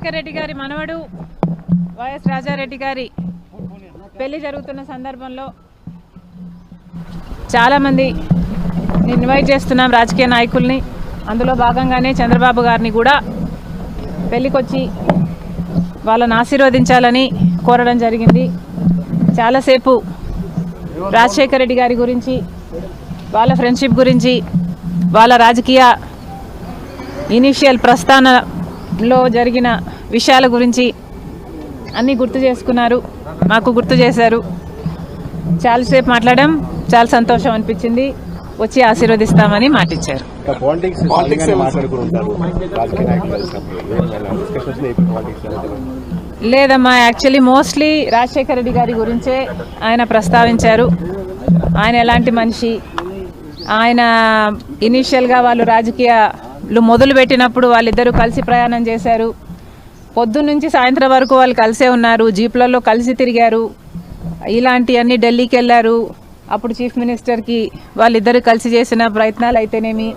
రాజశేఖర్ రెడ్డి గారి మనవడు వైఎస్ రాజారెడ్డి గారి పెళ్ళి జరుగుతున్న సందర్భంలో చాలామంది ఇన్వైట్ చేస్తున్నాం రాజకీయ నాయకుల్ని. అందులో భాగంగానే చంద్రబాబు గారిని కూడా పెళ్ళికొచ్చి వాళ్ళని ఆశీర్వదించాలని కోరడం జరిగింది. చాలాసేపు రాజశేఖర రెడ్డి గారి గురించి వాళ్ళ ఫ్రెండ్షిప్ గురించి వాళ్ళ రాజకీయ ఇనిషియల్ ప్రస్థానంలో జరిగిన విషయాల గురించి అన్నీ గుర్తు చేసుకున్నారు. మాకు గుర్తు చేశారు. చాలాసేపు మాట్లాడడం చాలా సంతోషం అనిపించింది. వచ్చి ఆశీర్వదిస్తామని మాటిచ్చారు. రాజకీయ లేదమ్మా యాక్చువల్లీ మోస్ట్లీ రాజశేఖర రెడ్డి గారి గురించే ఆయన ప్రస్తావించారు. ఆయన ఎలాంటి మనిషి? ఆయన ఇనీషియల్గా వాళ్ళు రాజకీయాలు మొదలు పెట్టినప్పుడు వాళ్ళిద్దరూ కలిసి ప్రయాణం చేశారు. పొద్దున్న నుంచి సాయంత్రం వరకు వాళ్ళు కలిసే ఉన్నారు. జీప్లలో కలిసి తిరిగారు. ఇలాంటివన్నీ ఢిల్లీకి వెళ్ళారు. అప్పుడు చీఫ్ మినిస్టర్కి వాళ్ళిద్దరూ కలిసి చేసిన ప్రయత్నాలు అయితేనేమి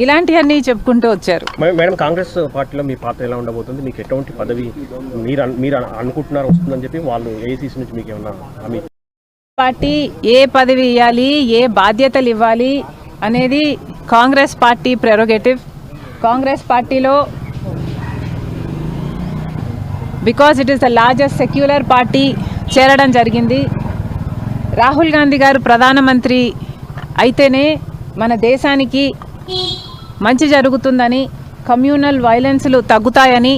ఇలాంటివన్నీ చెప్పుకుంటూ వచ్చారు. మేడం కాంగ్రెస్ పార్టీలో మీ పాత్ర ఎలా ఉండబోతుంది? మీకు ఎటువంటి పదవి మీరు అన్- మీరు అన్- అనుకుంటున్నారు వస్తుందని చెప్పి వాళ్ళు ఏసీసీ నుంచి మీకు ఏమన్నా పార్టీ ఏ పదవి ఇవ్వాలి ఏ బాధ్యతలు ఇవ్వాలి అనేది కాంగ్రెస్ పార్టీ ప్రెరోగేటివ్. కాంగ్రెస్ పార్టీలో because it is the largest secular party చేరడం జరిగింది. రాహుల్ గాంధీ గారు ప్రధానమంత్రి అయితేనే మన దేశానికి మంచి జరుగుతుందని కమ్యూనల్ వైలెన్స్లు తగ్గుతాయని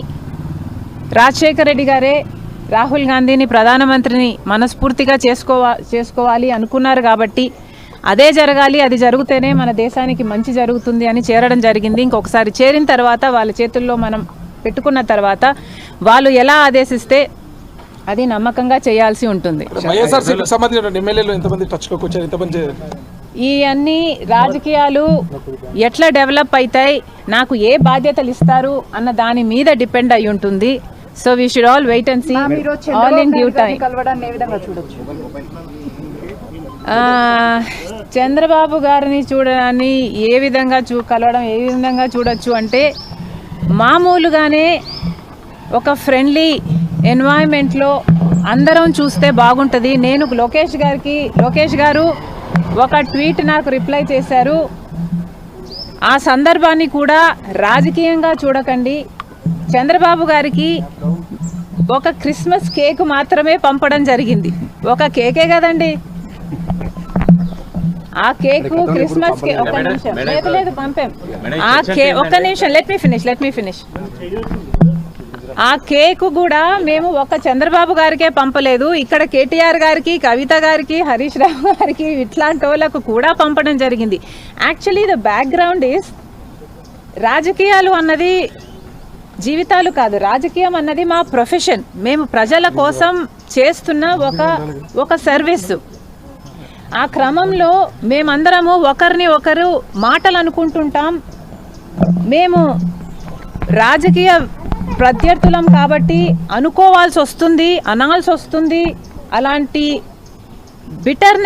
రాజశేఖర రెడ్డి గారే రాహుల్ గాంధీని ప్రధానమంత్రిని మనస్ఫూర్తిగా చేసుకోవా చేసుకోవాలి అనుకున్నారు కాబట్టి అదే జరగాలి అది జరిగితేనే మన దేశానికి మంచి జరుగుతుంది అని చేరడం జరిగింది. ఇంకొకసారి చేరిన తర్వాత వాళ్ళ చేతుల్లో మనం పెట్టుకున్న తర్వాత వాళ్ళు ఎలా ఆదేశిస్తే అది నమ్మకంగా చేయాల్సి ఉంటుంది. ఈ అన్ని రాజకీయాలు ఎట్లా డెవలప్ అవుతాయి నాకు ఏ బాధ్యతలు ఇస్తారు అన్న దాని మీద డిపెండ్ అయి ఉంటుంది. So we should all wait and see all in due time Chandrababu గారిని చూడడాన్ని ఏ విధంగా చూ కలవడం ఏ విధంగా చూడొచ్చు అంటే మామూలుగానే ఒక ఫ్రెండ్లీ ఎన్వైరన్మెంట్లో అందరం చూస్తే బాగుంటుంది. నేను లోకేష్ గారికి లోకేష్ గారు ఒక ట్వీట్ నాకు రిప్లై చేశారు. ఆ సందర్భాన్ని కూడా రాజకీయంగా చూడకండి. చంద్రబాబు గారికి ఒక క్రిస్మస్ కేక్ మాత్రమే పంపడం జరిగింది. ఒక కేకే కదండి. ఆ కేక్ క్రిస్మస్ కే ఒక నిమిషం. లేదు లేదు పంపాం. ఆ కే ఒక్క నిమిషం. Let me finish let me finish ఆ కేక్ కూడా మేము ఒక చంద్రబాబు గారికే పంపలేదు. ఇక్కడ కేటీఆర్ గారికి కవిత గారికి హరీష్ రావు గారికి ఇట్లాంటి వాళ్ళకు కూడా పంపడం జరిగింది. యాక్చువల్లీ ద బ్యాక్గ్రౌండ్ ఈస్ రాజకీయాలు అన్నది జీవితాలు కాదు. రాజకీయం అన్నది మా ప్రొఫెషన్. మేము ప్రజల కోసం చేస్తున్న ఒక ఒక సర్వీస్. ఆ క్రమంలో మేమందరము ఒకరిని ఒకరు మాటలు అనుకుంటుంటాం మేము రాజకీయ ప్రత్యర్థులం కాబట్టి అనుకోవాల్సి వస్తుంది అనాల్సి వస్తుంది అలాంటి బిటర్నెస్